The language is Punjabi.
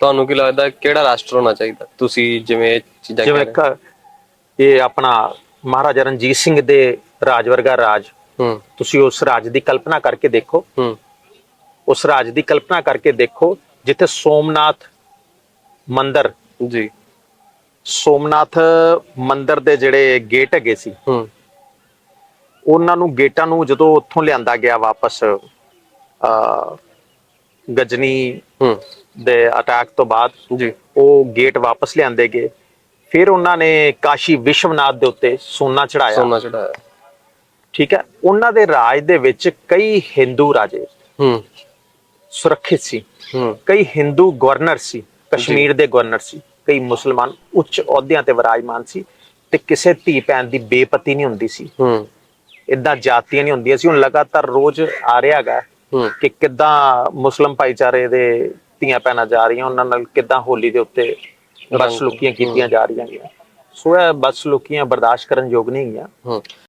ਤੁਹਾਨੂੰ ਕੀ ਲੱਗਦਾ ਕਿਹੜਾ ਰਾਸ਼ਟਰ ਹੋਣਾ ਚਾਹੀਦਾ? ਤੁਸੀਂ ਜਿਵੇਂ ਚੀਜ਼ਾਂ ਜਿਵੇਂ ਕਹਿ ਰਹੇ ਕ- ਇਹ ਆਪਣਾ ਮਹਾਰਾਜਾ ਰਣਜੀਤ ਸਿੰਘ ਦੇ ਰਾਜ ਵਰਗਾ ਰਾਜ। ਹੂੰ। ਤੁਸੀਂ ਉਸ ਰਾਜ ਦੀ ਕਲਪਨਾ ਕਰਕੇ ਦੇਖੋ। ਹੂੰ। ਉਸ ਰਾਜ ਦੀ ਕਲਪਨਾ ਕਰਕੇ ਦੇਖੋ ਜਿੱਥੇ ਸੋਮਨਾਥ ਮੰਦਿਰ ਜੀ। ਸੋਮਨਾਥ ਮੰਦਿਰ ਦੇ ਜਿਹੜੇ ਗੇਟ ਹੈਗੇ ਸੀ। ਹੂੰ। ਉਹਨਾਂ ਨੂੰ ਗੇਟਾਂ ਨੂੰ ਜਦੋਂ ਉੱਥੋਂ ਲਿਆਂਦਾ ਗਿਆ ਵਾਪਸ ਅ ਗਜਨੀ ਹੂੰ। ਦੇ ਅਟੈਕ ਤੋਂ ਬਾਅਦ ਜੀ। ਉਹ ਗੇਟ ਵਾਪਸ ਲਿਆਂਦੇ ਗਏ। ਫਿਰ ਉਹਨਾਂ ਨੇ ਕਾਸ਼ੀ ਵਿਸ਼ਵਨਾਥ ਦੇ ਉੱਤੇ ਸੋਨਾ ਚੜਾਇਆ ਸੋਨਾ ਚੜਾਇਆ ਠੀਕ ਹੈ? ਉਹਨਾਂ ਦੇ ਰਾਜ ਦੇ ਵਿੱਚ ਕਈ ਹਿੰਦੂ ਰਾਜੇ ਹੂੰ। ਸੁਰੱਖਿਅਤ ਸੀ। ਹੂੰ। ਕਈ ਹਿੰਦੂ ਗਵਰਨਰ ਸੀ। ਕਸ਼ਮੀਰ ਦੇ ਗਵਰਨਰ ਸੀ। ਕਈ ਮੁਸਲਮਾਨ ਉੱਚ ਅਹੁਦਿਆਂ ਤੇ ਵਿਰਾਜਮਾਨ ਸੀ ਤੇ ਕਿਸੇ ਧੀ ਭੈਣ ਦੀ ਬੇਪਤੀ ਨਹੀਂ ਹੁੰਦੀ ਸੀ। ਹੂੰ। ਇਦਾਂ ਜਾਤੀਆਂ ਨਹੀਂ ਹੁੰਦੀਆਂ ਸੀ। ਹੁਣ ਲਗਾਤਾਰ ਰੋਜ਼ ਆ ਰਿਹਾ ਹੈਗਾ ਹੂੰ। ਕਿ ਕਿੱਦਾਂ ਮੁਸਲਮ ਭਾਈਚਾਰੇ ਦੇ ਧੀਆਂ ਭੈਣਾਂ ਜਾ ਰਹੀਆਂ ਉਹਨਾਂ ਨਾਲ ਕਿੱਦਾਂ ਹੋਲੀ ਦੇ ਉੱਤੇ ਬਦਸਲੂਕੀਆਂ ਕੀਤੀਆਂ ਜਾ ਰਹੀਆਂ ਹੈਗੀਆਂ ਸੋ ਇਹ ਬਦਸਲੂਕੀਆਂ ਬਰਦਾਸ਼ਤ ਕਰਨ ਯੋਗ ਨਹੀਂ ਹੈਗੀਆਂ ਹੂੰ।